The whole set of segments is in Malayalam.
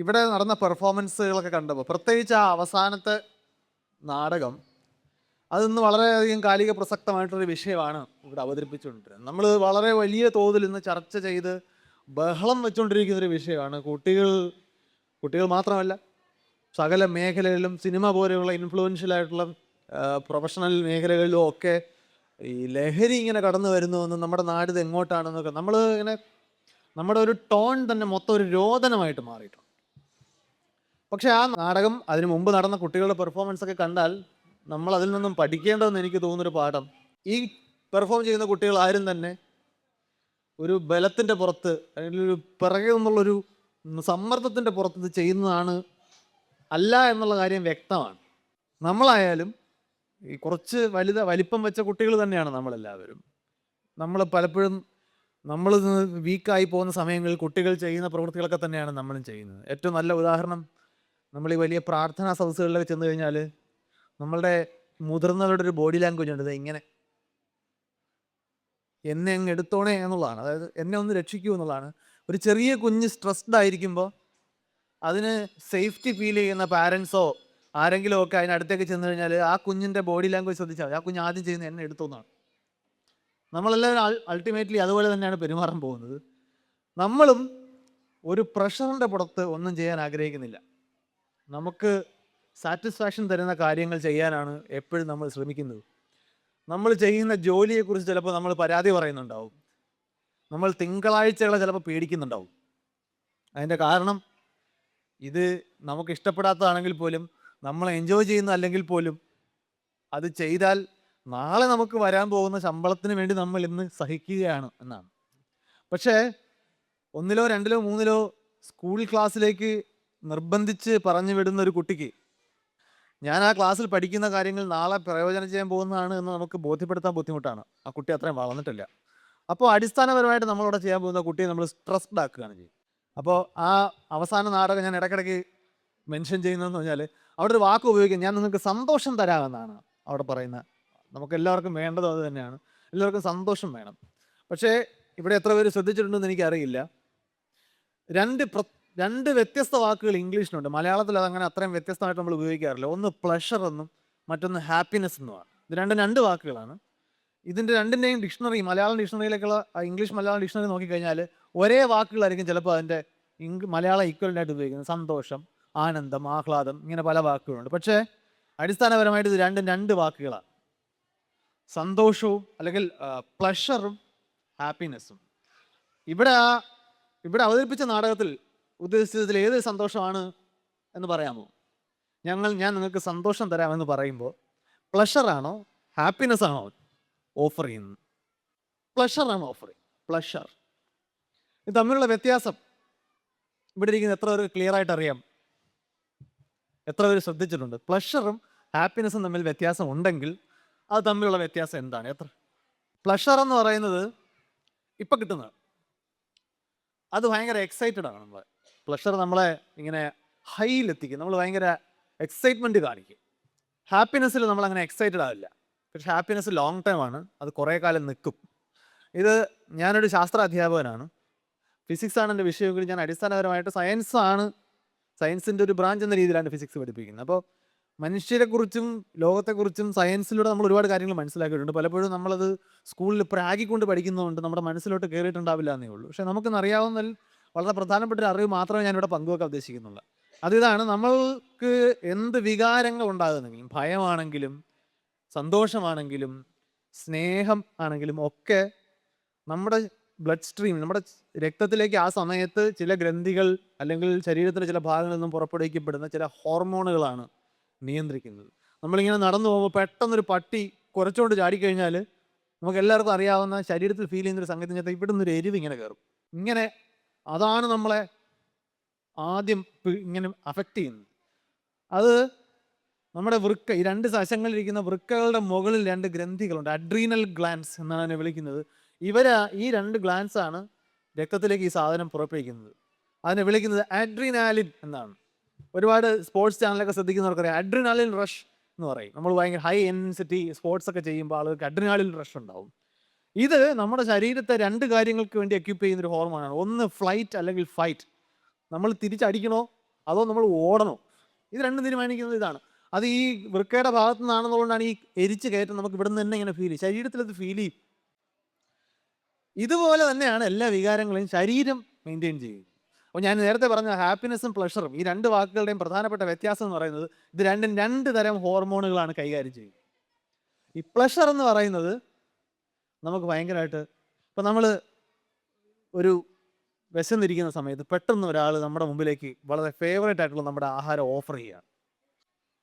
ഇവിടെ നടന്ന പെർഫോമൻസുകളൊക്കെ കണ്ടപ്പോൾ പ്രത്യേകിച്ച് ആ അവസാനത്തെ നാടകം അതിന്ന് വളരെയധികം കാലിക പ്രസക്തമായിട്ടൊരു വിഷയമാണ് ഇവിടെ അവതരിപ്പിച്ചുകൊണ്ടിരുന്നത്. നമ്മൾ വളരെ വലിയ തോതിൽ ഇന്ന് ചർച്ച ചെയ്ത് ബഹളം വെച്ചുകൊണ്ടിരിക്കുന്ന ഒരു വിഷയമാണ്. കുട്ടികൾ കുട്ടികൾ മാത്രമല്ല സകല മേഖലകളിലും സിനിമ പോലെയുള്ള ഇൻഫ്ലുവൻഷ്യൽ ആയിട്ടുള്ള പ്രൊഫഷണൽ മേഖലകളിലും ഒക്കെ ഈ ലഹരി ഇങ്ങനെ കടന്നു വരുന്നുവെന്നും നമ്മുടെ നാട് ഇത് എങ്ങോട്ടാണെന്നൊക്കെ നമ്മൾ ഇങ്ങനെ നമ്മുടെ ഒരു ടോൺ തന്നെ മൊത്തം ഒരു രോദനമായിട്ട് മാറിയിട്ടുണ്ട്. പക്ഷെ ആ നാടകം അതിനു മുമ്പ് നടന്ന കുട്ടികളുടെ പെർഫോമൻസ് ഒക്കെ കണ്ടാൽ നമ്മൾ അതിൽ നിന്നും പഠിക്കേണ്ടതെന്ന് എനിക്ക് തോന്നുന്നൊരു പാഠം. ഈ പെർഫോം ചെയ്യുന്ന കുട്ടികൾ ആരും തന്നെ ഒരു ബലത്തിന്റെ പുറത്ത് അല്ലെങ്കിൽ ഒരു പിറകെ നിന്നുള്ളൊരു സമ്മർദ്ദത്തിന്റെ പുറത്ത് ഇത് ചെയ്യുന്നതാണ് അല്ല എന്നുള്ള കാര്യം വ്യക്തമാണ്. നമ്മളായാലും ഈ കുറച്ച് വലുത വലിപ്പം വെച്ച കുട്ടികൾ തന്നെയാണ് നമ്മളെല്ലാവരും. നമ്മൾ പലപ്പോഴും നമ്മൾ വീക്കായി പോകുന്ന സമയങ്ങളിൽ കുട്ടികൾ ചെയ്യുന്ന പ്രവൃത്തികളൊക്കെ തന്നെയാണ് നമ്മളും ചെയ്യുന്നത്. ഏറ്റവും നല്ല ഉദാഹരണം നമ്മൾ ഈ വലിയ പ്രാർത്ഥനാ സദസ്സുകളിലൊക്കെ ചെന്ന് കഴിഞ്ഞാൽ നമ്മളുടെ മുതിർന്നവരുടെ ഒരു ബോഡി ലാംഗ്വേജ് ഉണ്ട് ഇങ്ങനെ. എന്നെ അങ്ങ് എടുത്തോണേ എന്നുള്ളതാണ്. അതായത് എന്നെ ഒന്ന് രക്ഷിക്കൂ എന്നുള്ളതാണ്. ഒരു ചെറിയ കുഞ്ഞ് സ്ട്രെസ്ഡ് ആയിരിക്കുമ്പോൾ അതിന് സേഫ്റ്റി ഫീൽ ചെയ്യുന്ന പാരൻസോ ആരെങ്കിലും ഒക്കെ അതിനടുത്തേക്ക് ചെന്ന് കഴിഞ്ഞാൽ ആ കുഞ്ഞിന്റെ ബോഡി ലാംഗ്വേജ് ശ്രദ്ധിച്ചാൽ ആ കുഞ്ഞ് ആദ്യം ചെയ്യുന്ന എന്നെ എടുത്തോന്നാണ് നമ്മളെല്ലാവരും അൾട്ടിമേറ്റ്ലി അതുപോലെ തന്നെയാണ് പെരുമാറാൻ പോകുന്നത്. നമ്മളും ഒരു പ്രഷറിന്റെ പുറത്ത് ഒന്നും ചെയ്യാൻ ആഗ്രഹിക്കുന്നില്ല. നമുക്ക് സാറ്റിസ്ഫാക്ഷൻ തരുന്ന കാര്യങ്ങൾ ചെയ്യാനാണ് എപ്പോഴും നമ്മൾ ശ്രമിക്കുന്നത്. നമ്മൾ ചെയ്യുന്ന ജോലിയെക്കുറിച്ച് ചിലപ്പോൾ നമ്മൾ പരാതി പറയുന്നുണ്ടാവും. നമ്മൾ തിങ്കളാഴ്ചകളെ ചിലപ്പോൾ പേടിക്കുന്നുണ്ടാവും. അതിന്റെ കാരണം ഇത് നമുക്ക് ഇഷ്ടപ്പെടാത്തതാണെങ്കിൽ പോലും നമ്മൾ എൻജോയ് ചെയ്യുന്ന അല്ലെങ്കിൽ പോലും അത് ചെയ്താൽ നാളെ നമുക്ക് വരാൻ പോകുന്ന ശമ്പളത്തിന് വേണ്ടി നമ്മൾ ഇന്ന് സഹിക്കുകയാണ് എന്നാണ്. പക്ഷേ ഒന്നിലോ രണ്ടിലോ മൂന്നിലോ സ്കൂൾ ക്ലാസ്സിലേക്ക് നിർബന്ധിച്ച് പറഞ്ഞു വിടുന്ന ഒരു കുട്ടിക്ക് ഞാൻ ആ ക്ലാസ്സിൽ പഠിക്കുന്ന കാര്യങ്ങൾ നാളെ പ്രയോജനം ചെയ്യാൻ പോകുന്നതാണ് എന്ന് നമുക്ക് ബോധ്യപ്പെടുത്താൻ ബുദ്ധിമുട്ടാണ്. ആ കുട്ടി അത്രയും വളർന്നിട്ടില്ല. അപ്പോൾ അടിസ്ഥാനപരമായിട്ട് നമ്മളവിടെ ചെയ്യാൻ പോകുന്ന കുട്ടിയെ നമ്മൾ സ്ട്രെസ്ഡ് ആക്കുകയാണ് ചെയ്യും. അപ്പോൾ ആ അവസാന നാടകം ഞാൻ ഇടയ്ക്കിടയ്ക്ക് മെൻഷൻ ചെയ്യുന്നതെന്ന് പറഞ്ഞാൽ അവിടെ ഒരു വാക്ക് ഉപയോഗിക്കാം. ഞാൻ നിങ്ങൾക്ക് സന്തോഷം തരാമെന്നാണ് അവിടെ പറയുന്നത്. നമുക്ക് എല്ലാവർക്കും വേണ്ടതും അത് തന്നെയാണ്. എല്ലാവർക്കും സന്തോഷം വേണം. പക്ഷേ ഇവിടെ എത്ര പേര് ശ്രദ്ധിച്ചിട്ടുണ്ടെന്ന് എനിക്കറിയില്ല. രണ്ട് പ്ര രണ്ട് വ്യത്യസ്ത വാക്കുകൾ ഇംഗ്ലീഷിലുണ്ട് മലയാളത്തിൽ അതങ്ങനെ അത്രയും വ്യത്യസ്തമായിട്ട് നമ്മൾ ഉപയോഗിക്കാറില്ല. ഒന്ന് പ്ലഷർ എന്നും മറ്റൊന്ന് ഹാപ്പിനെസ് എന്നുമാണ് ഇത് രണ്ടും രണ്ട് വാക്കുകളാണ്. ഇതിന്റെ രണ്ടിന്റെയും ഡിക്ഷണറി മലയാളം ഡിക്ഷണറിയിലേക്കുള്ള ഇംഗ്ലീഷ് മലയാളം ഡിക്ഷണറി നോക്കിക്കഴിഞ്ഞാൽ ഒരേ വാക്കുകളായിരിക്കും ചിലപ്പോൾ അതിന്റെ ഇംഗ് മലയാളം ഈക്വലായിട്ട് ഉപയോഗിക്കുന്നത്. സന്തോഷം ആനന്ദം ആഹ്ലാദം ഇങ്ങനെ പല വാക്കുകളുണ്ട്. പക്ഷേ അടിസ്ഥാനപരമായിട്ട് ഇത് രണ്ടും രണ്ട് വാക്കുകളാണ്. സന്തോഷവും അല്ലെങ്കിൽ പ്ലഷറും ഹാപ്പിനെസ്സും ഇവിടെ ഇവിടെ അവതരിപ്പിച്ച നാടകത്തിൽ ഉദ്ദേശിച്ചതിൽ ഏത് സന്തോഷമാണ് എന്ന് പറയാമോ? ഞങ്ങൾ ഞാൻ നിങ്ങൾക്ക് സന്തോഷം തരാമെന്ന് പറയുമ്പോൾ പ്ലഷറാണോ ഹാപ്പിനെസ് ആണോ ഓഫർ ചെയ്യുന്നത്? പ്ലഷറാണ് ഓഫർ പ്ലഷർ ഇത് തമ്മിലുള്ള വ്യത്യാസം. ഇവിടെ ഇരിക്കുന്ന എത്ര പേർക്ക് ക്ലിയർ ആയിട്ട് അറിയാം? എത്ര പേര് ശ്രദ്ധിച്ചിട്ടുണ്ട്? പ്ലഷറും ഹാപ്പിനെസ്സും തമ്മിൽ വ്യത്യാസം ഉണ്ടെങ്കിൽ അത് തമ്മിലുള്ള വ്യത്യാസം എന്താണ്? എത്ര? പ്ലഷർ എന്ന് പറയുന്നത് ഇപ്പം കിട്ടുന്നത് അത് ഭയങ്കര എക്സൈറ്റഡ് ആണ് നമ്മൾ പ്ലഷർ നമ്മളെ ഇങ്ങനെ ഹൈയിലെത്തിക്കും. നമ്മൾ ഭയങ്കര എക്സൈറ്റ്മെന്റ് കാണിക്കും. ഹാപ്പിനെസ്സിൽ നമ്മൾ അങ്ങനെ എക്സൈറ്റഡ് ആവില്ല. പക്ഷേ ഹാപ്പിനെസ് ലോങ് ടൈം ആണ്. അത് കുറേ കാലം നിൽക്കും ഇത് ഞാനൊരു ശാസ്ത്ര അധ്യാപകനാണ് ഫിസിക്സ് ആണ് എന്റെ വിഷയമെങ്കിൽ ഞാൻ അടിസ്ഥാനപരമായിട്ട് സയൻസ് ആണ്. സയൻസിന്റെ ഒരു ബ്രാഞ്ച് എന്ന രീതിയിലാണ് ഫിസിക്സ് പഠിപ്പിക്കുന്നത്. അപ്പോൾ മനുഷ്യരെക്കുറിച്ചും ലോകത്തെക്കുറിച്ചും സയൻസിലൂടെ നമ്മൾ ഒരുപാട് കാര്യങ്ങൾ മനസ്സിലാക്കിയിട്ടുണ്ട്. പലപ്പോഴും നമ്മളത് സ്കൂളിൽ പ്രാഗിക്കൊണ്ട് പഠിക്കുന്നതുകൊണ്ട് നമ്മുടെ മനസ്സിലോട്ട് കയറിയിട്ടുണ്ടാവില്ല എന്നേ ഉള്ളൂ. പക്ഷേ നമുക്കിന്ന് അറിയാവുന്നതിൽ വളരെ പ്രധാനപ്പെട്ട ഒരു അറിവ് മാത്രമേ ഞാനിവിടെ പങ്കുവെക്കാൻ ഉദ്ദേശിക്കുന്നുള്ളൂ. അതിതാണ് നമ്മൾക്ക് എന്ത് വികാരങ്ങൾ ഉണ്ടാകുന്നെങ്കിലും ഭയമാണെങ്കിലും സന്തോഷമാണെങ്കിലും സ്നേഹം ആണെങ്കിലും ഒക്കെ നമ്മുടെ ബ്ലഡ് സ്ട്രീം നമ്മുടെ രക്തത്തിലേക്ക് ആ സമയത്ത് ചില ഗ്രന്ഥികൾ അല്ലെങ്കിൽ ശരീരത്തിലെ ചില ഭാഗങ്ങളിൽ നിന്നും പുറപ്പെടുവിക്കപ്പെടുന്ന ചില ഹോർമോണുകളാണ് നിയന്ത്രിക്കുന്നത്. നമ്മളിങ്ങനെ നടന്നു പോകുമ്പോൾ പെട്ടെന്നൊരു പട്ടി കുറച്ചുകൊണ്ട് ചാടിക്കഴിഞ്ഞാൽ നമുക്ക് എല്ലാവർക്കും അറിയാവുന്ന ശരീരത്തിൽ ഫീൽ ചെയ്യുന്ന ഒരു സംഗതി ഇവിടെ നിന്നൊരു എരിവ് ഇങ്ങനെ കയറും. ഇങ്ങനെ അതാണ് നമ്മളെ ആദ്യം ഇങ്ങനെ അഫക്റ്റ് ചെയ്യുന്നത്. അത് നമ്മുടെ വൃക്ക ഈ രണ്ട് സശങ്ങളിരിക്കുന്ന വൃക്കകളുടെ മുകളിൽ രണ്ട് ഗ്രന്ഥികളുണ്ട്. അഡ്രീനൽ ഗ്ലാൻസ് എന്നാണ് അതിനെ വിളിക്കുന്നത്. ഇവർ ഈ രണ്ട് ഗ്ലാൻസ് ആണ് രക്തത്തിലേക്ക് ഈ സാധനം പുറപ്പെടുവിക്കുന്നത്. അതിനെ വിളിക്കുന്നത് അഡ്രീനാലിൻ എന്നാണ്. ഒരുപാട് സ്പോർട്സ് ചാനലൊക്കെ ശ്രദ്ധിക്കുന്നവർക്കറിയാം. അഡ്രിനാലിൻ റഷ് എന്ന് പറയും. നമ്മൾ ഭയങ്കര ഹൈ ഇന്റൻസിറ്റി സ്പോർട്സ് ഒക്കെ ചെയ്യുമ്പോൾ ആളുകൾക്ക് അഡ്രിനാലിൻ റഷ് ഉണ്ടാവും. ഇത് നമ്മുടെ ശരീരത്തെ രണ്ട് കാര്യങ്ങൾക്ക് വേണ്ടി എക്യൂപ്പ് ചെയ്യുന്ന ഒരു ഹോർമോണാണ് ഒന്ന് ഫ്ലൈറ്റ് അല്ലെങ്കിൽ ഫൈറ്റ് നമ്മൾ തിരിച്ചടിക്കണോ? അതോ നമ്മൾ ഓടണോ? ഇത് രണ്ടും തീരുമാനിക്കുന്നത് ഇതാണ്. അത് ഈ വൃക്കയുടെ ഭാഗത്തു നിന്നാണെന്നുകൊണ്ടാണ് ഈ എരിച്ച് കയറ്റം നമുക്ക് ഇവിടെ നിന്ന് തന്നെ ഇങ്ങനെ ഫീൽ ചെയ്യും. ശരീരത്തിൽ അത് ഫീൽ ചെയ്യും. ഇതുപോലെ തന്നെയാണ് എല്ലാ വികാരങ്ങളെയും ശരീരം മെയിന്റെയിൻ ചെയ്യുന്നത്. അപ്പോൾ ഞാൻ നേരത്തെ പറഞ്ഞ ഹാപ്പിനെസ്സും പ്ലഷറും ഈ രണ്ട് വാക്കുകളുടെയും പ്രധാനപ്പെട്ട വ്യത്യാസം എന്ന് പറയുന്നത് ഇത് രണ്ടും രണ്ട് തരം ഹോർമോണുകളാണ് കൈകാര്യം ചെയ്യുന്നത്. ഈ പ്ലഷർ എന്ന് പറയുന്നത് നമുക്ക് ഭയങ്കരമായിട്ട് ഇപ്പം നമ്മൾ ഒരു വിശന്നിരിക്കുന്ന സമയത്ത് പെട്ടെന്ന് ഒരാൾ നമ്മുടെ മുമ്പിലേക്ക് വളരെ ഫേവറേറ്റ് ആയിട്ടുള്ള നമ്മുടെ ആഹാരം ഓഫർ ചെയ്യുകയാണ്.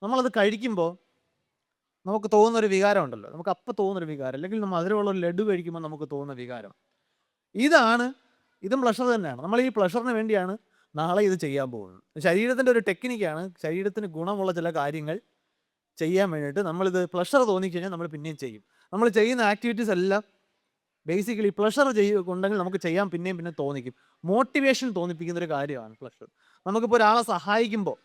നമ്മളത് കഴിക്കുമ്പോൾ നമുക്ക് തോന്നുന്ന ഒരു വികാരം ഉണ്ടല്ലോ നമുക്ക് അപ്പം തോന്നുന്നൊരു വികാരം. അല്ലെങ്കിൽ നമ്മൾ അതിലുള്ള ഒരു ലഡു കഴിക്കുമ്പോൾ നമുക്ക് തോന്നുന്ന വികാരം. ഇതാണ് ഇതും പ്ലഷർ തന്നെയാണ്. നമ്മൾ ഈ പ്ലഷറിന് വേണ്ടിയാണ് നാളെ ഇത് ചെയ്യാൻ പോകുന്നത്. ശരീരത്തിന്റെ ഒരു ടെക്നിക്കാണ് ശരീരത്തിന് ഗുണമുള്ള ചില കാര്യങ്ങൾ ചെയ്യാൻ വേണ്ടിയിട്ട് നമ്മളിത് പ്ലഷർ തോന്നിക്കഴിഞ്ഞാൽ നമ്മൾ പിന്നെയും ചെയ്യും. നമ്മൾ ചെയ്യുന്ന ആക്ടിവിറ്റീസ് എല്ലാം ബേസിക്കലി പ്ലഷർ ചെയ്യ ഉണ്ടെങ്കിൽ നമുക്ക് ചെയ്യാൻ പിന്നെയും പിന്നെ തോന്നിക്കും. മോട്ടിവേഷൻ തോന്നിപ്പിക്കുന്ന ഒരു കാര്യമാണ് പ്ലഷർ നമുക്കിപ്പോൾ ഒരാളെ സഹായിക്കുമ്പോൾ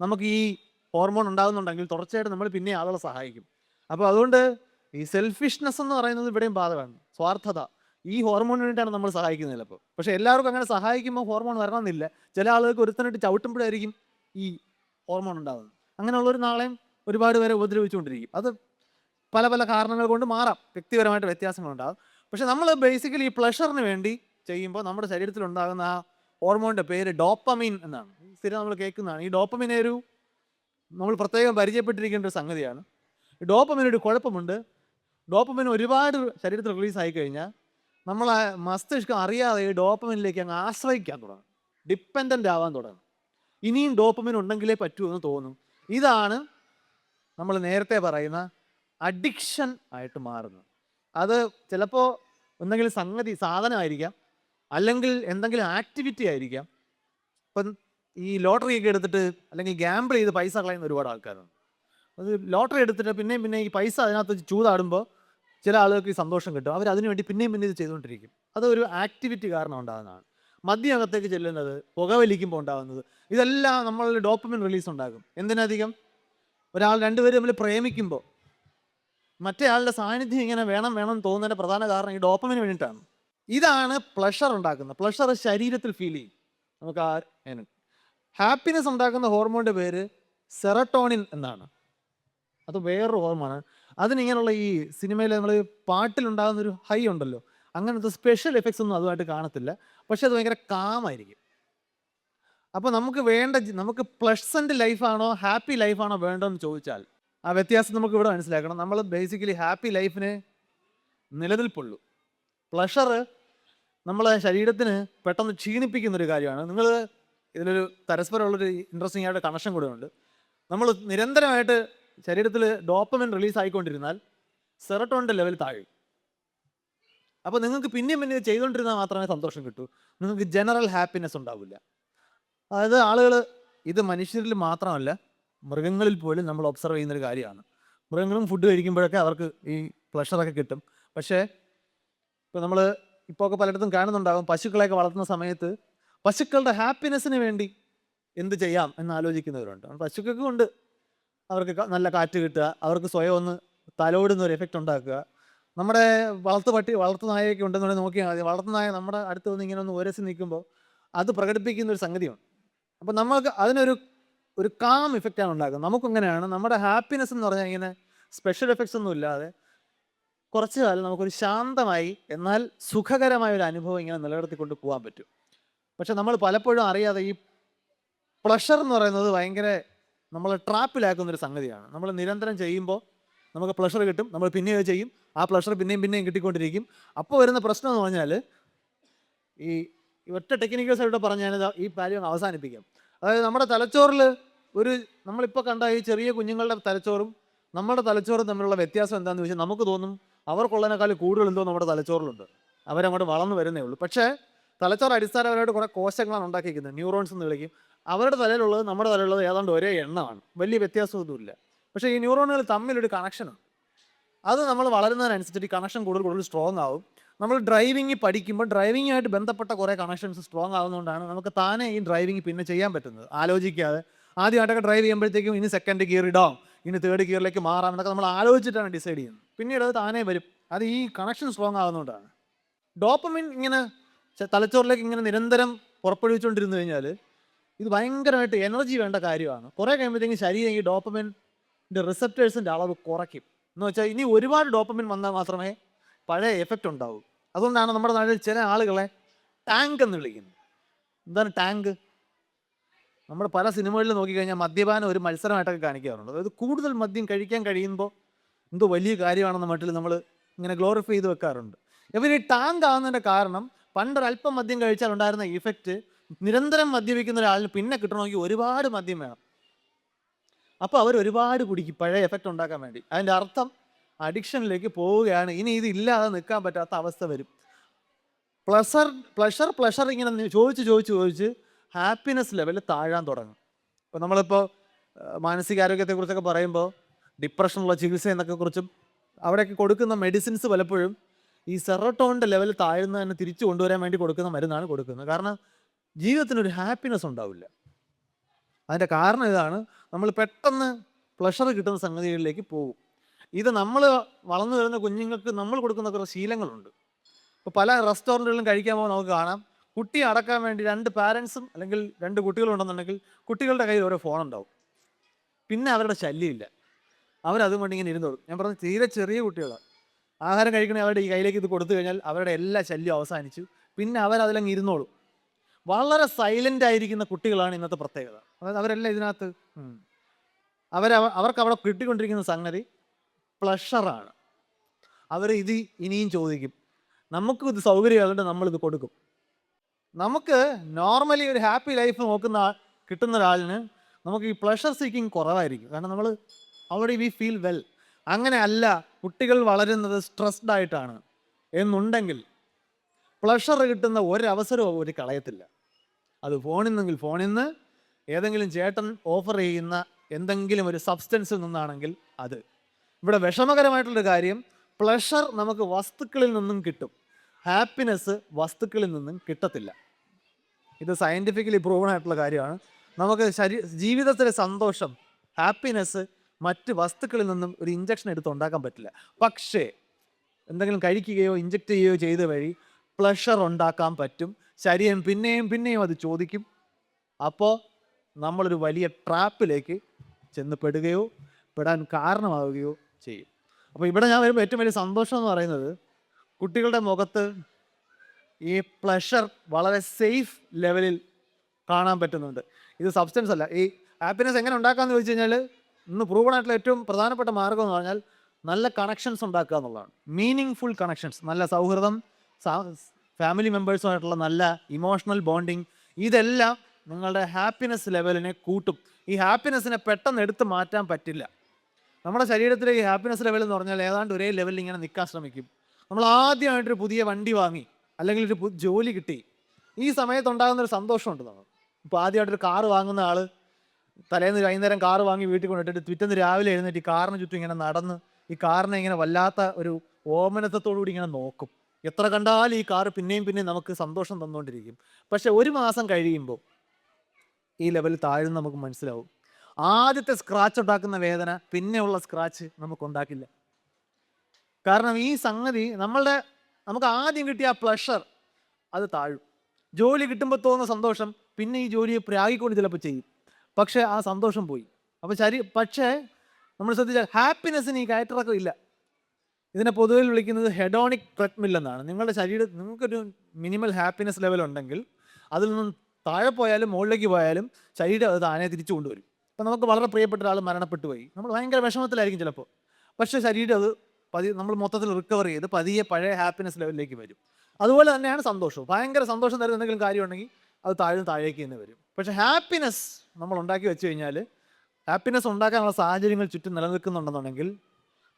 നമുക്ക് ഈ ഹോർമോൺ ഉണ്ടാകുന്നുണ്ടെങ്കിൽ തുടർച്ചയായിട്ട് നമ്മൾ പിന്നെ ആളുകളെ സഹായിക്കും. അപ്പോൾ അതുകൊണ്ട് ഈ സെൽഫിഷ്നെസ് എന്ന് പറയുന്നത് ഇവിടെയും ബാധകമാണ്. സ്വാർത്ഥത. ഈ ഹോർമോണിന് വേണ്ടിയിട്ടാണ് നമ്മൾ സഹായിക്കുന്നത് ചിലപ്പോൾ. പക്ഷേ എല്ലാവർക്കും അങ്ങനെ സഹായിക്കുമ്പോൾ ഹോർമോൺ വരണമെന്നില്ല. ചില ആളുകൾക്ക് ഒരുത്തനായിട്ട് ചവിട്ടുമ്പോഴായിരിക്കും ഈ ഹോർമോൺ ഉണ്ടാകുന്നത്. അങ്ങനെയുള്ളൊരു നാളെയും ഒരുപാട് പേരെ ഉപദ്രവിച്ചുകൊണ്ടിരിക്കും. അത് പല പല കാരണങ്ങൾ കൊണ്ട് മാറാം. വ്യക്തിപരമായിട്ട് വ്യത്യാസങ്ങളുണ്ടാകും പക്ഷെ നമ്മൾ ബേസിക്കലി ഈ പ്ലഷറിന് വേണ്ടി ചെയ്യുമ്പോൾ നമ്മുടെ ശരീരത്തിൽ ഉണ്ടാകുന്ന ആ ഹോർമോണിന്റെ പേര് ഡോപ്പമീൻ എന്നാണ്. സ്ഥിരം നമ്മൾ കേൾക്കുന്നതാണ്. ഈ ഡോപ്പമീൻ ഒരു നമ്മൾ പ്രത്യേകം പരിചയപ്പെട്ടിരിക്കേണ്ട ഒരു സംഗതിയാണ്. ഈ ഡോപ്പമിന് ഒരു കുഴപ്പമുണ്ട്. ഡോപ്പമിൻ ഒരുപാട് ശരീരത്തിൽ റിലീസ് ആയി കഴിഞ്ഞാൽ നമ്മൾ മസ്തിഷ്കം അറിയാതെ ഈ ഡോപ്പമിനിലേക്ക് അങ്ങ് ആശ്രയിക്കാൻ തുടങ്ങും. ഡിപ്പെൻഡന്റ് ആവാൻ തുടങ്ങും. ഇനിയും ഡോപ്പമിൻ ഉണ്ടെങ്കിലേ പറ്റൂ എന്ന് തോന്നും. ഇതാണ് നമ്മൾ നേരത്തെ പറയുന്ന അഡിക്ഷൻ ആയിട്ട് മാറുന്നത് അത് ചിലപ്പോൾ എന്തെങ്കിലും സംഗതി സാധനമായിരിക്കാം അല്ലെങ്കിൽ എന്തെങ്കിലും ആക്ടിവിറ്റി ആയിരിക്കാം. ഇപ്പം ഈ ലോട്ടറി ഒക്കെ എടുത്തിട്ട് അല്ലെങ്കിൽ ഗ്യാമ്പിൾ ചെയ്ത് പൈസ കളയുന്ന ഒരുപാട് ആൾക്കാരുണ്ട്. അത് ലോട്ടറി എടുത്തിട്ട് പിന്നെയും പിന്നെ ഈ പൈസ അതിനകത്ത് ചൂതാടുമ്പോൾ ചില ആളുകൾക്ക് ഈ സന്തോഷം കിട്ടും. അവർ അതിനുവേണ്ടി പിന്നെയും പിന്നെ ഇത് ചെയ്തുകൊണ്ടിരിക്കും. അതൊരു ആക്ടിവിറ്റി കാരണം ഉണ്ടാകുന്നതാണ്. മദ്യകത്തേക്ക് ചെല്ലുന്നത് പുകവലിക്കുമ്പോൾ ഉണ്ടാകുന്നത് ഇതെല്ലാം നമ്മളിൽ ഡോപ്പമിൻ റിലീസ് ഉണ്ടാകും. എന്തിനധികം? ഒരാൾ രണ്ടുപേരും തമ്മിൽ പ്രേമിക്കുമ്പോൾ മറ്റേ ആളുടെ സാന്നിധ്യം ഇങ്ങനെ വേണം വേണം തോന്നുന്നതിന്റെ പ്രധാന കാരണം ഈ ഡോപ്പമിന് വേണ്ടിയിട്ടാണ്. ഇതാണ് പ്ലഷർ ഉണ്ടാക്കുന്നത്. പ്ലഷർ ശരീരത്തിൽ ഫീൽ ചെയ്യും. നമുക്ക് ആ ഹാപ്പിനെസ് ഉണ്ടാക്കുന്ന ഹോർമോണിന്റെ പേര് സെറട്ടോണിൻ എന്നാണ്. അത് വേറൊരു ഹോർമോണാണ് അതിനിങ്ങനെയുള്ള ഈ സിനിമയിൽ നമ്മൾ പാട്ടിലുണ്ടാകുന്ന ഒരു ഹൈ ഉണ്ടല്ലോ. അങ്ങനത്തെ സ്പെഷ്യൽ എഫക്ട്സ് ഒന്നും അതുമായിട്ട് കാണത്തില്ല. പക്ഷെ അത് ഭയങ്കര കാമായിരിക്കും അപ്പോൾ നമുക്ക് വേണ്ട നമുക്ക് പ്ലസന്റ് ലൈഫാണോ ഹാപ്പി ലൈഫാണോ വേണ്ടതെന്ന് ചോദിച്ചാൽ ആ വ്യത്യാസം നമുക്ക് ഇവിടെ മനസ്സിലാക്കണം. നമ്മൾ ബേസിക്കലി ഹാപ്പി ലൈഫിന് നിലനിൽപ്പുള്ളൂ. പ്ലഷർ നമ്മളെ ശരീരത്തിന് പെട്ടെന്ന് ക്ഷീണിപ്പിക്കുന്ന ഒരു കാര്യമാണ്. നിങ്ങൾ ഇതിലൊരു പരസ്പരമുള്ളൊരു ഇൻട്രസ്റ്റിംഗ് ആയിട്ട് കണക്ഷൻ കൂടെ ഉണ്ട് നമ്മൾ നിരന്തരമായിട്ട് ശരീരത്തിൽ ഡോപ്പമിൻ റിലീസ് ആയിക്കൊണ്ടിരുന്നാൽ സെറട്ടോണിന്റെ ലെവൽ താഴും. അപ്പോൾ നിങ്ങൾക്ക് പിന്നെയും പിന്നെ ചെയ്തുകൊണ്ടിരുന്നാൽ മാത്രമേ സന്തോഷം കിട്ടൂ. നിങ്ങൾക്ക് ജനറൽ ഹാപ്പിനെസ് ഉണ്ടാവില്ല. അതായത് ആളുകൾ ഇത് മനുഷ്യരിൽ മാത്രമല്ല മൃഗങ്ങളിൽ പോലും നമ്മൾ ഒബ്സർവ് ചെയ്യുന്നൊരു കാര്യമാണ്. മൃഗങ്ങളും ഫുഡ് കഴിക്കുമ്പോഴൊക്കെ അവർക്ക് ഈ പ്ലഷറൊക്കെ കിട്ടും. പക്ഷേ ഇപ്പോൾ നമ്മൾ ഇപ്പോൾ ഒക്കെ പലയിടത്തും കാണുന്നുണ്ടാകും പശുക്കളെയൊക്കെ വളർത്തുന്ന സമയത്ത് പശുക്കളുടെ ഹാപ്പിനെസ്സിന് വേണ്ടി എന്ത് ചെയ്യാം എന്ന് ആലോചിക്കുന്നവരുണ്ട്. പശുക്കൾക്ക് കൊണ്ട് അവർക്ക് നല്ല കാറ്റ് കിട്ടുക അവർക്ക് സ്വയം ഒന്ന് തലോടുന്ന ഒരു എഫക്റ്റ് ഉണ്ടാക്കുക. നമ്മുടെ വളർത്തു പട്ടി വളർത്തു നായയൊക്കെ ഉണ്ടെന്നുണ്ടെങ്കിൽ നോക്കിയാൽ മതി. വളർത്തു നായ നമ്മുടെ അടുത്ത് വന്ന് ഇങ്ങനെ ഒന്ന് ഉരസി നിൽക്കുമ്പോൾ അത് പ്രകടിപ്പിക്കുന്ന ഒരു സംഗതിയാണ് അപ്പോൾ നമ്മൾക്ക് അതിനൊരു ഒരു കാം ഇഫക്റ്റാണ് ഉണ്ടാക്കുന്നത്. നമുക്കങ്ങനെയാണ് നമ്മുടെ ഹാപ്പിനെസ് എന്ന് പറഞ്ഞാൽ ഇങ്ങനെ സ്പെഷ്യൽ എഫക്ട്സ് ഒന്നും ഇല്ലാതെ കുറച്ച് കാലം നമുക്കൊരു ശാന്തമായി എന്നാൽ സുഖകരമായ ഒരു അനുഭവം ഇങ്ങനെ നിലനിർത്തിക്കൊണ്ട് പോകാൻ പറ്റും. പക്ഷെ നമ്മൾ പലപ്പോഴും അറിയാതെ ഈ പ്ലഷർ എന്ന് പറയുന്നത് ഭയങ്കര നമ്മളെ ട്രാപ്പിലാക്കുന്ന ഒരു സംഗതിയാണ്. നമ്മൾ നിരന്തരം ചെയ്യുമ്പോൾ നമുക്ക് പ്ലഷർ കിട്ടും. നമ്മൾ പിന്നെയും ചെയ്യും. ആ പ്ലഷർ പിന്നെയും പിന്നെയും കിട്ടിക്കൊണ്ടിരിക്കും. അപ്പോൾ വരുന്ന പ്രശ്നം എന്ന് പറഞ്ഞാൽ ഈ ഒറ്റ ടെക്നിക്കൽസ് ആയിട്ട് പറഞ്ഞാൽ ഈ കാര്യം അവസാനിപ്പിക്കാം. അതായത് നമ്മുടെ തലച്ചോറിൽ ഒരു നമ്മളിപ്പോൾ കണ്ട ഈ ചെറിയ കുഞ്ഞുങ്ങളുടെ തലച്ചോറും നമ്മുടെ തലച്ചോറും തമ്മിലുള്ള വ്യത്യാസം എന്താണെന്ന് ചോദിച്ചാൽ നമുക്ക് തോന്നും അവർക്കുള്ളതിനേക്കാൾ കൂടുതൽ എന്തോ നമ്മുടെ തലച്ചോറിലുണ്ട്. അവരങ്ങോട്ട് വളർന്നു വരുന്നേ ഉള്ളൂ. പക്ഷേ തലച്ചോറ് അടിസ്ഥാനപരമായിട്ട് കുറേ കോശങ്ങളാണ് ഉണ്ടാക്കിയിരിക്കുന്നത്. ന്യൂറോൺസ് എന്ന് വിളിക്കും. അവരുടെ തലയിലുള്ളത് നമ്മുടെ തലയിലുള്ളത് ഏതാണ്ട് ഒരേ എണ്ണമാണ്. വലിയ വ്യത്യാസമൊന്നുമില്ല. പക്ഷേ ഈ ന്യൂറോണുകൾ തമ്മിലൊരു കണക്ഷനുണ്ട് അത് നമ്മൾ വളരുന്നതിനനുസരിച്ച് കണക്ഷൻ കൂടുതൽ കൂടുതൽ സ്ട്രോങ് ആവും. നമ്മൾ ഡ്രൈവിംഗ് പഠിക്കുമ്പോൾ ഡ്രൈവിങ്ങായിട്ട് ബന്ധപ്പെട്ട കുറേ കണക്ഷൻസ് സ്ട്രോങ് ആവുന്നതുകൊണ്ടാണ് നമുക്ക് താനേ ഈ ഡ്രൈവിംഗ് പിന്നെ ചെയ്യാൻ പറ്റുന്നത്. ആലോചിക്കാതെ ആദ്യമായിട്ടൊക്കെ ഡ്രൈവ് ചെയ്യുമ്പോഴത്തേക്കും ഇനി സെക്കൻഡ് ഗിയർ ഇടാം ഇനി തേർഡ് ഗിയറിലേക്ക് മാറാം എന്നൊക്കെ നമ്മൾ ആലോചിച്ചിട്ടാണ് ഡിസൈഡ് ചെയ്യുന്നത്. പിന്നീട് അത് താനേ വരും. അത് ഈ കണക്ഷൻ സ്ട്രോങ് ആവുന്നതുകൊണ്ടാണ്. ഡോപ്പമിൻ ഇങ്ങനെ തലച്ചോറിലേക്ക് ഇങ്ങനെ നിരന്തരം പുറപ്പെടുവിച്ചുകൊണ്ടിരുന്നു കഴിഞ്ഞാൽ ഇത് ഭയങ്കരമായിട്ട് എനർജി വേണ്ട കാര്യമാണ്. കുറേ കഴിയുമ്പോഴത്തേക്കും ശരീരം ഈ ഡോപ്പമിന്റെ റിസപ്റ്റേഴ്സിന്റെ അളവ് കുറയ്ക്കും. എന്ന് വെച്ചാൽ ഇനി ഒരുപാട് ഡോപ്പമിൻ വന്നാൽ മാത്രമേ പഴയ എഫക്റ്റ് ഉണ്ടാവും. അതുകൊണ്ടാണ് നമ്മുടെ നാട്ടിൽ ചില ആളുകളെ ടാങ്ക് എന്ന് വിളിക്കുന്നത്. എന്താണ് ടാങ്ക് നമ്മൾ പല സിനിമകളിൽ നോക്കിക്കഴിഞ്ഞാൽ മദ്യപാനം ഒരു മത്സരമായിട്ടൊക്കെ കാണിക്കാറുണ്ട്. അതായത് കൂടുതൽ മദ്യം കഴിക്കാൻ കഴിയുമ്പോൾ എന്തോ വലിയ കാര്യമാണെന്ന മട്ടിൽ നമ്മൾ ഇങ്ങനെ ഗ്ലോറിഫൈ ചെയ്ത് വെക്കാറുണ്ട്. ഇവർ ഈ ടാങ്ക് ആവുന്നതിന്റെ കാരണം പണ്ടൊരല്പം മദ്യം കഴിച്ചാൽ ഉണ്ടായിരുന്ന ഇഫക്റ്റ് നിരന്തരം മദ്യപിക്കുന്ന ഒരാളിന് പിന്നെ കിട്ടണമെങ്കിൽ ഒരുപാട് മദ്യം വേണം. അപ്പോൾ അവർ ഒരുപാട് കുടിക്കും. പഴയ എഫക്റ്റ് ഉണ്ടാക്കാൻ വേണ്ടി. അതിന്റെ അർത്ഥം അഡിക്ഷനിലേക്ക് പോവുകയാണ്. ഇനി ഇത് ഇല്ലാതെ നിൽക്കാൻ പറ്റാത്ത അവസ്ഥ വരും. പ്ലസർ പ്ലഷർ പ്ലഷർ ഇങ്ങനെ ചോദിച്ച് ചോദിച്ച് ചോദിച്ച് ഹാപ്പിനെസ് ലെവൽ താഴാൻ തുടങ്ങും. ഇപ്പോൾ നമ്മളിപ്പോൾ മാനസികാരോഗ്യത്തെക്കുറിച്ചൊക്കെ പറയുമ്പോൾ ഡിപ്രഷനുള്ള ചികിത്സ എന്നൊക്കെ കുറിച്ചും അവിടെയൊക്കെ കൊടുക്കുന്ന മെഡിസിൻസ് പലപ്പോഴും ഈ സെറട്ടോണിന്റെ ലെവൽ താഴ്ന്നതിന് തിരിച്ചു കൊണ്ടുവരാൻ വേണ്ടി കൊടുക്കുന്ന മരുന്നാണ് കൊടുക്കുന്നത്. കാരണം ജീവിതത്തിനൊരു ഹാപ്പിനെസ് ഉണ്ടാവില്ല. അതിന്റെ കാരണം ഇതാണ്. നമ്മൾ പെട്ടെന്ന് പ്ലഷർ കിട്ടുന്ന സംഗതികളിലേക്ക് പോകും. ഇത് നമ്മൾ വളർന്നു വരുന്ന കുഞ്ഞുങ്ങൾക്ക് നമ്മൾ കൊടുക്കുന്ന കുറേ ശീലങ്ങളുണ്ട്. ഇപ്പോൾ പല റെസ്റ്റോറന്റുകളിലും കഴിക്കാൻ പോകുമ്പോൾ നമുക്ക് കാണാം. കുട്ടി അടക്കാൻ വേണ്ടി രണ്ട് പാരൻസും അല്ലെങ്കിൽ രണ്ട് കുട്ടികളുണ്ടെന്നുണ്ടെങ്കിൽ കുട്ടികളുടെ കയ്യിൽ ഓരോ ഫോൺ ഉണ്ടാവും. പിന്നെ അവരുടെ ശല്യമില്ല. അവരതും കൊണ്ട് ഇങ്ങനെ ഇരുന്നോളും. ഞാൻ പറഞ്ഞു തീരെ ചെറിയ കുട്ടികളാണ് ആഹാരം കഴിക്കണേ അവരുടെ ഈ കയ്യിലേക്ക് ഇത് കൊടുത്തു കഴിഞ്ഞാൽ അവരുടെ എല്ലാ ശല്യവും അവസാനിച്ചു. പിന്നെ അവരതിലങ്ങ് ഇരുന്നോളും. വളരെ സൈലന്റ് ആയിരിക്കുന്ന കുട്ടികളാണ് ഇന്നത്തെ പ്രത്യേകത. അതായത് അവരെല്ലാം ഇതിനകത്ത് അവർ അവർക്ക് അവിടെ കിട്ടിക്കൊണ്ടിരിക്കുന്ന സംഗതി പ്ലഷറാണ് അവർ ഇത് ഇനിയും ചോദിക്കും. നമുക്കും ഇത് സൗകര്യമായതുകൊണ്ട് നമ്മളിത് കൊടുക്കും. നമുക്ക് നോർമലി ഒരു ഹാപ്പി ലൈഫ് നോക്കുന്ന കിട്ടുന്ന ഒരാളിന് നമുക്ക് ഈ പ്ലഷർ സീക്കിങ് കുറവായിരിക്കും. കാരണം നമ്മൾ അവിടെ വി ഫീൽ വെൽ അങ്ങനെ അല്ല കുട്ടികൾ വളരുന്നത് സ്ട്രെസ്ഡ് ആയിട്ടാണ്. എന്നുണ്ടെങ്കിൽ പ്ലഷർ കിട്ടുന്ന ഒരവസരവും അവർ കളയത്തില്ല. അത് ഫോണിൽ നിന്നെങ്കിൽ ഫോണിൽ നിന്ന് ഏതെങ്കിലും ചേട്ടൻ ഓഫർ ചെയ്യുന്ന എന്തെങ്കിലും ഒരു സബ്സ്റ്റൻസിൽ നിന്നാണെങ്കിൽ അത്. ഇവിടെ വിഷമകരമായിട്ടുള്ളൊരു കാര്യം പ്ലഷർ നമുക്ക് വസ്തുക്കളിൽ നിന്നും കിട്ടും. ഹാപ്പിനെസ് വസ്തുക്കളിൽ നിന്നും കിട്ടത്തില്ല. ഇത് സയന്റിഫിക്കലി പ്രൂവൺ ആയിട്ടുള്ള കാര്യമാണ്. നമുക്ക് ശരീ ജീവിതത്തിലെ സന്തോഷം ഹാപ്പിനെസ് മറ്റ് വസ്തുക്കളിൽ നിന്നും ഒരു ഇഞ്ചക്ഷൻ എടുത്ത് ഉണ്ടാക്കാൻ പറ്റില്ല. പക്ഷേ എന്തെങ്കിലും കഴിക്കുകയോ ഇഞ്ചക്ട് ചെയ്യുകയോ ചെയ്ത വഴി പ്ലഷർ ഉണ്ടാക്കാൻ പറ്റും. ശരീരം പിന്നെയും പിന്നെയും അത് ചോദിക്കും. അപ്പോൾ നമ്മളൊരു വലിയ ട്രാപ്പിലേക്ക് ചെന്ന് പെടുകയോ പെടാൻ കാരണമാവുകയോ ചെയ്യും. അപ്പോൾ ഇവിടെ ഞാൻ വരുമ്പോൾ ഏറ്റവും വലിയ സന്തോഷം എന്ന് പറയുന്നത് കുട്ടികളുടെ മുഖത്ത് ഈ പ്ലഷർ വളരെ സേഫ് ലെവലിൽ കാണാൻ പറ്റുന്നുണ്ട്. ഇത് സബ്സ്റ്റൻസ് അല്ല. ഈ ഹാപ്പിനെസ് എങ്ങനെ ഉണ്ടാക്കാമെന്ന് ചോദിച്ചു കഴിഞ്ഞാൽ ഇന്ന് പ്രൂവൺ ആയിട്ടുള്ള ഏറ്റവും പ്രധാനപ്പെട്ട മാർഗം എന്ന് പറഞ്ഞാൽ നല്ല കണക്ഷൻസ് ഉണ്ടാക്കുക എന്നുള്ളതാണ്. മീനിങ് ഫുൾ കണക്ഷൻസ് നല്ല സൗഹൃദം ഫാമിലി മെമ്പേഴ്സുമായിട്ടുള്ള നല്ല ഇമോഷണൽ ബോണ്ടിങ് ഇതെല്ലാം നിങ്ങളുടെ ഹാപ്പിനെസ് ലെവലിനെ കൂട്ടും. ഈ ഹാപ്പിനെസ്സിനെ പെട്ടെന്ന് എടുത്തു മാറ്റാൻ പറ്റില്ല. നമ്മുടെ ശരീരത്തിലെ ഈ ഹാപ്പിനെസ് ലെവൽ എന്ന് പറഞ്ഞാൽ ഏതാണ്ട് ഒരേ ലെവലിൽ ഇങ്ങനെ നിൽക്കാൻ ശ്രമിക്കും. നമ്മൾ ആദ്യമായിട്ടൊരു പുതിയ വണ്ടി വാങ്ങി അല്ലെങ്കിൽ ഒരു ജോലി കിട്ടി. ഈ സമയത്ത് ഉണ്ടാകുന്ന ഒരു സന്തോഷമുണ്ട് നമ്മൾ ഇപ്പോൾ ആദ്യമായിട്ടൊരു കാറ് വാങ്ങുന്ന ആൾ തലേന്ന് വൈകുന്നേരം കാറ് വാങ്ങി വീട്ടിൽ കൊണ്ടിട്ട് പിറ്റേന്ന് രാവിലെ എഴുന്നേറ്റ് ഈ കാറിന് ചുറ്റും ഇങ്ങനെ നടന്ന് ഈ കാറിനെ ഇങ്ങനെ വല്ലാത്ത ഒരു ഓമനത്വത്തോടു കൂടി ഇങ്ങനെ നോക്കും. എത്ര കണ്ടാലും ഈ കാറ് പിന്നെയും പിന്നെയും നമുക്ക് സന്തോഷം തന്നുകൊണ്ടിരിക്കും. പക്ഷെ ഒരു മാസം കഴിയുമ്പോൾ ഈ ലെവൽ താഴ്ന്ന് നമുക്ക് മനസ്സിലാവും. ആദ്യത്തെ സ്ക്രാച്ച് ഉണ്ടാക്കുന്ന വേദന പിന്നെയുള്ള സ്ക്രാച്ച് നമുക്ക് ഉണ്ടാക്കില്ല. കാരണം ഈ സംഗതി നമ്മളുടെ നമുക്ക് ആദ്യം കിട്ടിയ ആ പ്ലഷർ അത് താഴും. ജോലി കിട്ടുമ്പോൾ തോന്നുന്ന സന്തോഷം പിന്നെ ഈ ജോലിയെ പ്രാഗിക്കൊണ്ട് ചിലപ്പോൾ ചെയ്യും. പക്ഷേ ആ സന്തോഷം പോയി. അപ്പോൾ ശരി പക്ഷേ നമ്മൾ ശ്രദ്ധിച്ചാൽ ഹാപ്പിനെസ്സിന് ഈ കയറ്റിറക്കം ഇല്ല. ഇതിനെ പൊതുവിൽ വിളിക്കുന്നത് ഹെഡോണിക് ട്രെഡ്മിൽ എന്നാണ്. നിങ്ങളുടെ ശരീരം നിങ്ങൾക്കൊരു മിനിമൽ ഹാപ്പിനെസ് ലെവൽ ഉണ്ടെങ്കിൽ അതിൽ നിന്നും താഴെ പോയാലും മുകളിലേക്ക് പോയാലും ശരീരം അത് താനെ തിരിച്ചു കൊണ്ടുവരും. ഇപ്പം നമുക്ക് വളരെ പ്രിയപ്പെട്ട ഒരാൾ മരണപ്പെട്ടു പോയി. നമ്മൾ ഭയങ്കര വിഷമത്തിലായിരിക്കും ചിലപ്പോൾ. പക്ഷേ ശരീരം അത് പതി നമ്മൾ മൊത്തത്തിൽ റിക്കവർ ചെയ്ത് പതിയെ പഴയ ഹാപ്പിനെസ് ലെവലിലേക്ക് വരും. അതുപോലെ തന്നെയാണ് സന്തോഷവും. ഭയങ്കര സന്തോഷം തരുന്ന എന്തെങ്കിലും കാര്യമുണ്ടെങ്കിൽ അത് താഴ്ന്ന് താഴേക്ക് തന്നെ വരും. പക്ഷേ ഹാപ്പിനെസ് നമ്മൾ ഉണ്ടാക്കി വെച്ച് കഴിഞ്ഞാൽ ഹാപ്പിനെസ് ഉണ്ടാക്കാനുള്ള സാഹചര്യങ്ങൾ ചുറ്റും നിലനിൽക്കുന്നുണ്ടെന്നുണ്ടെങ്കിൽ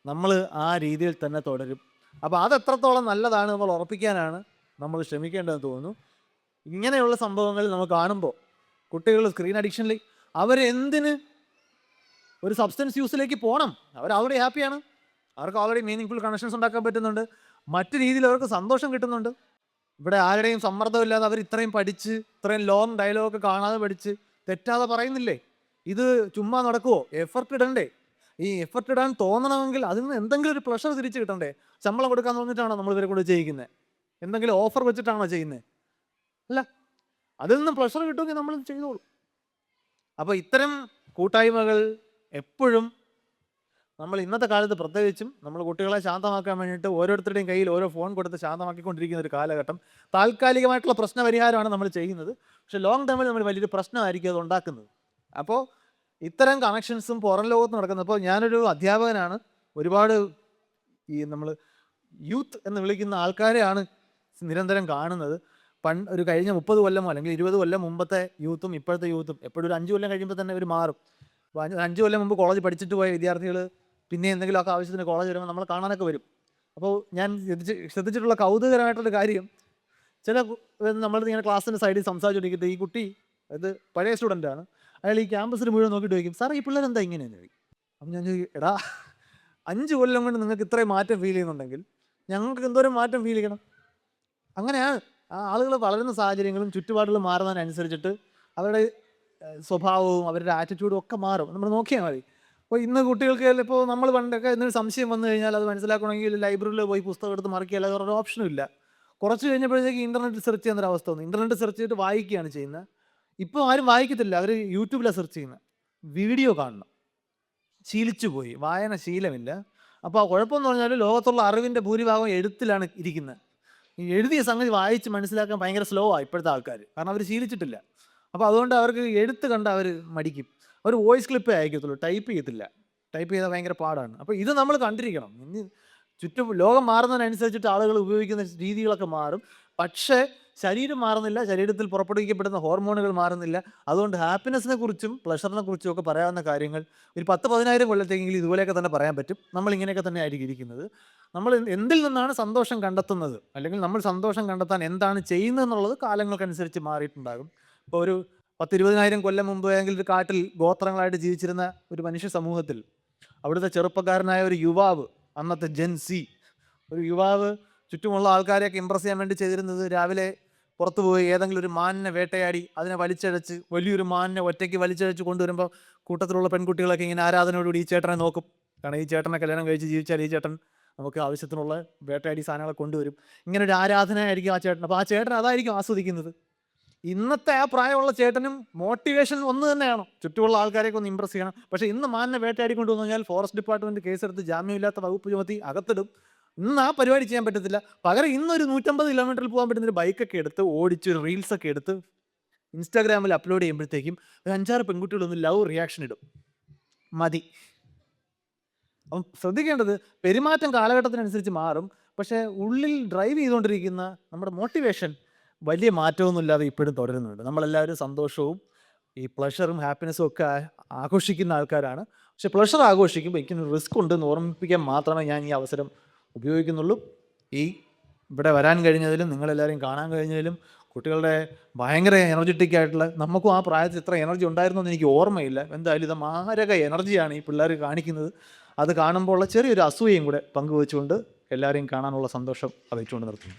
നമ്മൾ ആ രീതിയിൽ തന്നെ തുടരും. അപ്പോൾ അത് എത്രത്തോളം നല്ലതാണ് നമ്മൾ ഉറപ്പിക്കാനാണ് നമ്മൾ ശ്രമിക്കേണ്ടതെന്ന് തോന്നുന്നു. ഇങ്ങനെയുള്ള സംഭവങ്ങൾ നമ്മൾ കാണുമ്പോൾ കുട്ടികൾ സ്ക്രീൻ അഡിക്ഷനിൽ അവരെന്തിന് ഒരു സബ്സ്റ്റൻസ് യൂസിലേക്ക് പോകണം അവർ ഓൾറെഡി ഹാപ്പിയാണ് അവർക്ക് ഓൾറെഡി മീനിങ് കണക്ഷൻസ് ഉണ്ടാക്കാൻ പറ്റുന്നുണ്ട്. മറ്റു രീതിയിൽ അവർക്ക് സന്തോഷം കിട്ടുന്നുണ്ട്. ഇവിടെ ആരുടെയും സമ്മർദ്ദമില്ലാതെ അവർ ഇത്രയും പഠിച്ച് ഇത്രയും ലോങ് ഡയലോഗൊക്കെ കാണാതെ പഠിച്ച് തെറ്റാതെ പറയുന്നില്ലേ? ഇത് ചുമ്മാ നടക്കുമോ എഫർട്ട് ഇടണ്ടേ? ഈ എഫർട്ട് ഇടാൻ തോന്നണമെങ്കിൽ അതിൽ നിന്ന് എന്തെങ്കിലും ഒരു പ്രഷർ തിരിച്ച് കിട്ടണ്ടേ? ശമ്പളം കൊടുക്കാൻ തോന്നിയിട്ടാണോ നമ്മൾ ഇവരെ കൂടെ ചെയ്യിക്കുന്നത് എന്തെങ്കിലും ഓഫർ വെച്ചിട്ടാണോ ചെയ്യുന്നത് അല്ല അതിൽ നിന്ന് പ്രഷർ കിട്ടുമെങ്കിൽ നമ്മൾ ചെയ്തോളൂ. അപ്പോൾ ഇത്തരം കൂട്ടായ്മകൾ എപ്പോഴും നമ്മൾ ഇന്നത്തെ കാലത്ത് പ്രത്യേകിച്ചും നമ്മൾ കുട്ടികളെ ശാന്തമാക്കാൻ വേണ്ടിയിട്ട് ഓരോരുത്തരുടെയും കയ്യിൽ ഓരോ ഫോൺ കൊടുത്ത് ശാന്തമാക്കിക്കൊണ്ടിരിക്കുന്ന ഒരു കാലഘട്ടം താൽക്കാലികമായിട്ടുള്ള പ്രശ്ന പരിഹാരമാണ് നമ്മൾ ചെയ്യുന്നത്. പക്ഷേ ലോങ് ടേമിൽ നമ്മൾ വലിയൊരു പ്രശ്നമായിരിക്കും അത് ഉണ്ടാക്കുന്നത്. അപ്പോൾ ഇത്തരം കണക്ഷൻസും പുറം ലോകത്ത് നടക്കുന്നത്. അപ്പോൾ ഞാനൊരു അധ്യാപകനാണ്. ഒരുപാട് ഈ നമ്മൾ യൂത്ത് എന്ന് വിളിക്കുന്ന ആൾക്കാരെയാണ് നിരന്തരം കാണുന്നത്. പണ്ട് ഒരു കഴിഞ്ഞ മുപ്പത് കൊല്ലമോ അല്ലെങ്കിൽ ഇരുപത് കൊല്ലം മുമ്പത്തെ യൂത്തും ഇപ്പോഴത്തെ യൂത്തും എപ്പോഴും ഒരു അഞ്ച് കൊല്ലം കഴിയുമ്പോൾ തന്നെ ഒരു മാറും. അപ്പോൾ അഞ്ച് കൊല്ലം മുമ്പ് കോളേജ് പഠിച്ചിട്ട് പോയ വിദ്യാർത്ഥികൾ പിന്നെ എന്തെങ്കിലുമൊക്കെ ആവശ്യത്തിന് കോളേജ് വരുമ്പോൾ നമ്മൾ കാണാനൊക്കെ വരും. അപ്പോൾ ഞാൻ ശ്രദ്ധിച്ച് ശ്രദ്ധിച്ചിട്ടുള്ള കൗതുകരമായിട്ടുള്ള കാര്യം ചില നമ്മൾ ഇങ്ങനെ ക്ലാസ്സിന്റെ സൈഡിൽ സംസാരിച്ചുകൊണ്ടിരിക്കുന്നത് ഈ കുട്ടി അത് പഴയ സ്റ്റുഡന്റാണ് അയാൾ ഈ ക്യാമ്പസിൽ മുഴുവൻ നോക്കിയിട്ട് ചോദിക്കും സാറേ ഈ പിള്ളേർ എന്താ ഇങ്ങനെയെന്ന് ചോദിക്കും. അപ്പം ഞാൻ ചോദിക്കും എടാ അഞ്ച് കൊല്ലം കൊണ്ട് നിങ്ങൾക്ക് ഇത്രയും മാറ്റം ഫീൽ ചെയ്യുന്നുണ്ടെങ്കിൽ ഞങ്ങൾക്ക് എന്തോരം മാറ്റം ഫീൽ ചെയ്യണം? അങ്ങനെയാണ്. ആളുകൾ വളരുന്ന സാഹചര്യങ്ങളും ചുറ്റുപാടുകളും മാറുന്നതിനനുസരിച്ചിട്ട് അവരുടെ സ്വഭാവവും അവരുടെ ആറ്റിറ്റ്യൂഡും ഒക്കെ മാറും. നമ്മൾ നോക്കിയാൽ മതി. അപ്പോൾ ഇന്ന് കുട്ടികൾക്ക് ഇപ്പോൾ നമ്മൾ പണ്ടൊക്കെ എന്തൊരു സംശയം വന്നു കഴിഞ്ഞാൽ അത് മനസ്സിലാക്കണമെങ്കിൽ ലൈബ്രറിയിൽ പോയി പുസ്തകം എടുത്ത് മറിക്കുക അല്ലാതെ ഒരു ഓപ്ഷനും ഇല്ല. കുറച്ച് കഴിഞ്ഞപ്പോഴത്തേക്ക് ഇന്റർനെറ്റ് സെർച്ച് ചെയ്യുന്ന ഒരു അവസ്ഥ വന്നു. ഇന്റർനെറ്റ് സെർച്ച് ചെയ്തിട്ട് വായിക്കുകയാണ് ചെയ്യുന്നത്. ഇപ്പോൾ ആരും വായിക്കത്തില്ല. അവർ യൂട്യൂബിലാണ് സെർച്ച് ചെയ്യുന്നത്. വീഡിയോ കാണണം. ശീലിച്ചു പോയി. വായന ശീലമില്ല. അപ്പോൾ ആ കുഴപ്പമെന്ന് പറഞ്ഞാൽ ലോകത്തുള്ള അറിവിന്റെ ഭൂരിഭാഗം എഴുത്തിലാണ് ഇരിക്കുന്നത്. എഴുതിയ സംഗതി വായിച്ച് മനസ്സിലാക്കാൻ ഭയങ്കര സ്ലോ ആണ് ഇപ്പോഴത്തെ ആൾക്കാർ കാരണം അവർ ശീലിച്ചിട്ടില്ല. അപ്പോൾ അതുകൊണ്ട് അവർക്ക് എഴുത്ത് കണ്ട് അവർ മടിക്കും. അവർ വോയിസ് ക്ലിപ്പേ അയക്കത്തുള്ളൂ ടൈപ്പ് ചെയ്യത്തില്ല. ടൈപ്പ് ചെയ്താൽ ഭയങ്കര പാടാണ്. അപ്പോൾ ഇത് നമ്മൾ കണ്ടിരിക്കണം. ചുറ്റും ലോകം മാറുന്നതിനനുസരിച്ചിട്ട് ആളുകൾ ഉപയോഗിക്കുന്ന രീതികളൊക്കെ മാറും. പക്ഷേ ശരീരം മാറുന്നില്ല ശരീരത്തിൽ പുറപ്പെടുവിക്കപ്പെടുന്ന ഹോർമോണുകൾ മാറുന്നില്ല. അതുകൊണ്ട് ഹാപ്പിനെസ്സിനെ കുറിച്ചും പ്ലഷറിനെ കുറിച്ചും ഒക്കെ പറയാവുന്ന കാര്യങ്ങൾ ഒരു പത്ത് പതിനായിരം കൊല്ലത്തെങ്കിലും ഇതുപോലെയൊക്കെ തന്നെ പറയാൻ പറ്റും. നമ്മൾ ഇങ്ങനെയൊക്കെ തന്നെ ആയിരിക്കും ഇരിക്കുന്നത്. നമ്മൾ എന്തിൽ നിന്നാണ് സന്തോഷം കണ്ടെത്തുന്നത്? അല്ലെങ്കിൽ നമ്മൾ സന്തോഷം കണ്ടെത്താൻ എന്താണ് ചെയ്യുന്നത് എന്നുള്ളത് കാലങ്ങൾക്കനുസരിച്ച് മാറിയിട്ടുണ്ടാകും. ഇപ്പോൾ ഒരു പത്തിരുപതിനായിരം കൊല്ലം മുമ്പ് ഏതെങ്കിലും ഒരു കാട്ടിൽ ഗോത്രങ്ങളായിട്ട് ജീവിച്ചിരുന്ന ഒരു മനുഷ്യ സമൂഹത്തിൽ അവിടുത്തെ ചെറുപ്പക്കാരനായ ഒരു യുവാവ് അന്നത്തെ ജെൻസി ഒരു യുവാവ് ചുറ്റുമുള്ള ആൾക്കാരെയൊക്കെ ഇമ്പ്രസ് ചെയ്യാൻ വേണ്ടി ചെയ്തിരുന്നത് രാവിലെ പുറത്തു പോയി ഏതെങ്കിലും ഒരു മാനിനെ വേട്ടയാടി അതിനെ വലിച്ചഴച്ച് വലിയൊരു മാനിനെ ഒറ്റയ്ക്ക് വലിച്ചഴച്ച് കൊണ്ടുവരുമ്പോൾ കൂട്ടത്തിലുള്ള പെൺകുട്ടികളൊക്കെ ഇങ്ങനെ ആരാധനയോടുകൂടി ഈ ചേട്ടനെ നോക്കും. കാരണം ഈ ചേട്ടനെ കല്യാണം കഴിച്ച് ജീവിച്ചാൽ ഈ ചേട്ടൻ നമുക്ക് ആവശ്യത്തിനുള്ള വേട്ടയാടി സാധനങ്ങളെ കൊണ്ടുവരും. ഇങ്ങനെ ഒരു ആരാധനയായിരിക്കും ആ ചേട്ടൻ. അപ്പോൾ ആ ചേട്ടൻ അതായിരിക്കും ആസ്വദിക്കുന്നത്. ഇന്നത്തെ ആ പ്രായമുള്ള ചേട്ടനും മോട്ടിവേഷൻ ഒന്ന് തന്നെയാണ്. ചുറ്റുമുള്ള ആൾക്കാരെയൊക്കെ ഒന്ന് ഇമ്പ്രസ് ചെയ്യണം. പക്ഷേ ഇന്ന് മാനിനെ വേട്ടയാടി കൊണ്ടുവന്നു കഴിഞ്ഞാൽ ഫോറസ്റ്റ് ഡിപ്പാർട്ട്മെന്റ് കേസെടുത്ത് ജാമ്യമില്ലാത്ത വകുപ്പ് ചുമത്തി അകത്തിടും. ഇന്ന് ആ പരിപാടി ചെയ്യാൻ പറ്റത്തില്ല. പകരം ഇന്നൊരു നൂറ്റമ്പത് കിലോമീറ്ററിൽ പോകാൻ പറ്റുന്ന ഒരു ബൈക്കൊക്കെ എടുത്ത് ഓടിച്ച് ഒരു റീൽസൊക്കെ എടുത്ത് ഇൻസ്റ്റാഗ്രാമിൽ അപ്ലോഡ് ചെയ്യുമ്പോഴത്തേക്കും ഒരു അഞ്ചാറ് പെൺകുട്ടികളൊന്ന് ലവ് റിയാക്ഷൻ ഇടും. മതി. അപ്പം ശ്രദ്ധിക്കേണ്ടത് പെരുമാറ്റം കാലഘട്ടത്തിനനുസരിച്ച് മാറും. പക്ഷേ ഉള്ളിൽ ഡ്രൈവ് ചെയ്തുകൊണ്ടിരിക്കുന്ന നമ്മുടെ മോട്ടിവേഷൻ വലിയ മാറ്റമൊന്നുമില്ലാതെ ഇപ്പോഴും തുടരുന്നുണ്ട്. നമ്മളെല്ലാവരും സന്തോഷവും ഈ പ്ലഷറും ഹാപ്പിനെസ്സും ഒക്കെ ആഘോഷിക്കുന്ന ആൾക്കാരാണ്. പക്ഷെ പ്ലഷർ ആഘോഷിക്കുമ്പോൾ എനിക്കൊരു റിസ്ക് ഉണ്ടെന്ന് ഓർമ്മിപ്പിക്കാൻ മാത്രമേ ഞാൻ ഈ അവസരം ഉപയോഗിക്കുന്നുള്ളൂ. ഈ ഇവിടെ വരാൻ കഴിഞ്ഞതിലും നിങ്ങളെല്ലാവരെയും കാണാൻ കഴിഞ്ഞതിലും കുട്ടികളുടെ ഭയങ്കര എനർജറ്റിക് ആയിട്ടുള്ള നമുക്കും ആ പ്രായത്തിൽ ഇത്ര എനർജി ഉണ്ടായിരുന്നു എന്ന് എനിക്ക് ഓർമ്മയില്ല. എന്തായാലും ഇത് മാരക എനർജിയാണ് ഈ പിള്ളേർ കാണിക്കുന്നത്. അത് കാണുമ്പോൾ ഉള്ള ചെറിയൊരു അസൂയയും കൂടെ പങ്കുവെച്ചുകൊണ്ട് എല്ലാവരെയും കാണാനുള്ള സന്തോഷം അറിയിച്ചുകൊണ്ട് നിർത്തുന്നു.